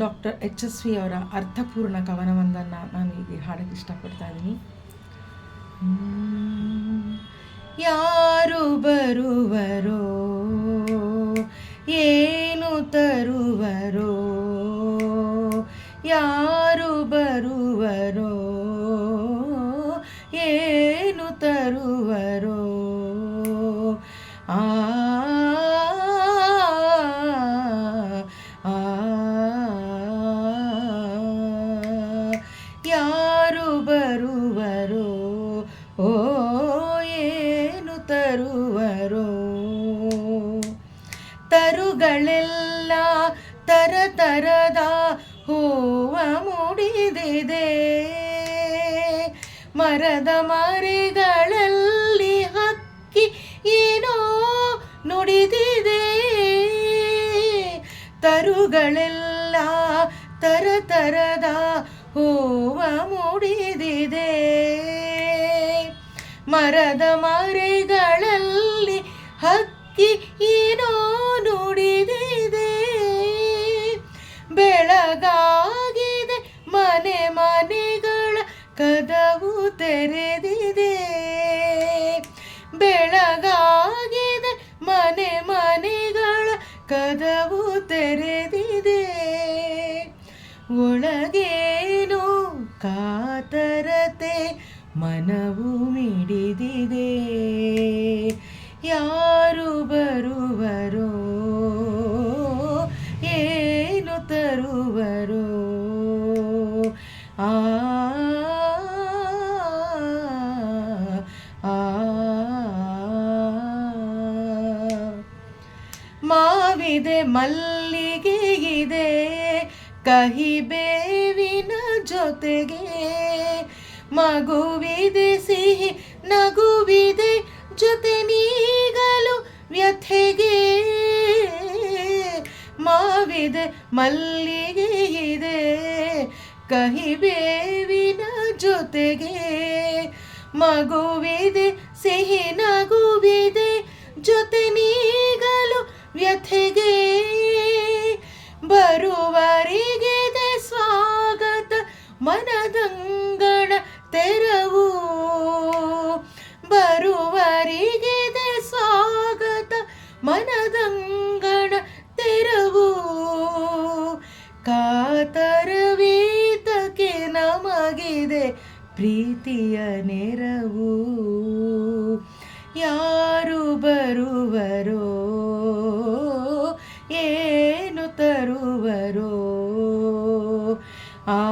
Doctor H S V ಅವರ ಅರ್ಥಪೂರ್ಣ ಕವನವೊಂದನ್ನು ನಾನು ಈಗ ಹಾಡಕ್ಕೆ ಇಷ್ಟಪಡ್ತಾ ಇದ್ದೀನಿ. ಯಾರು ಬರುವರೋ, ಏನು ತರುವರೋ, ಯಾರು ಬರುವರೋ ತರುಗಳೆಲ್ಲ ತರ ತರದ ಹೂವ ಮುಡಿದಿದೆ. ಮರದ ಮರಿಗಳಲ್ಲಿ ಹಕ್ಕಿ ಏನೋ ನುಡಿದಿದೆ. ತರುಗಳೆಲ್ಲ ತರ ತರದ ಹೂವ ಮುಡಿದಿದೆ. ಮರದ ಮರೆಗಳಲ್ಲಿ ಬೆಳಗಾಗಿದೆ ಮನೆ ಮನೆಗಳ ಕದವು ತೆರೆದಿದೆ. ಬೆಳಗಾಗಿದೆ. ಮನೆ ಮನೆಗಳ ಕದವು ತೆರೆದಿದೆ. ಒಳಗೇನು ಕಾತರತೆ ಮನವು ಮಿಡಿದಿದೆ. ಯಾರು ಬರುವರೋ ಆ ಮಾವಿದೆ ಮಲ್ಲಿಗೆ ಇದೆ ಕಹಿ ಬೇವಿನ ಜೊತೆಗೆ ಮಗುವಿದೆ ಸಿಹಿ ನಗುವಿದೆ ಜೊತೆ ನೀಗಲು ವ್ಯಥೆಗೆ ಮಾವಿದೆ ಮಲ್ಲಿಗೆ ಇದೆ ಕಹಿ ಬೇವಿನ ಜೊತೆಗೆ ಮಗುವಿದೆ ಸಿಹಿ ನಗುವಿದೆ ಜೊತೆ ನೀಗಲು ವ್ಯಥೆಗೆ. ಬರುವರಿಗಿದೆ ಸ್ವಾಗತ ಮನದಂಗಣ ತೆರವು. ಬರುವರಿಗಿದೆ ಪ್ರೀತಿಯ ನೆರವು. ಯಾರು ಬರುವರೋ ಏನು ತರುವರೋ. ಆ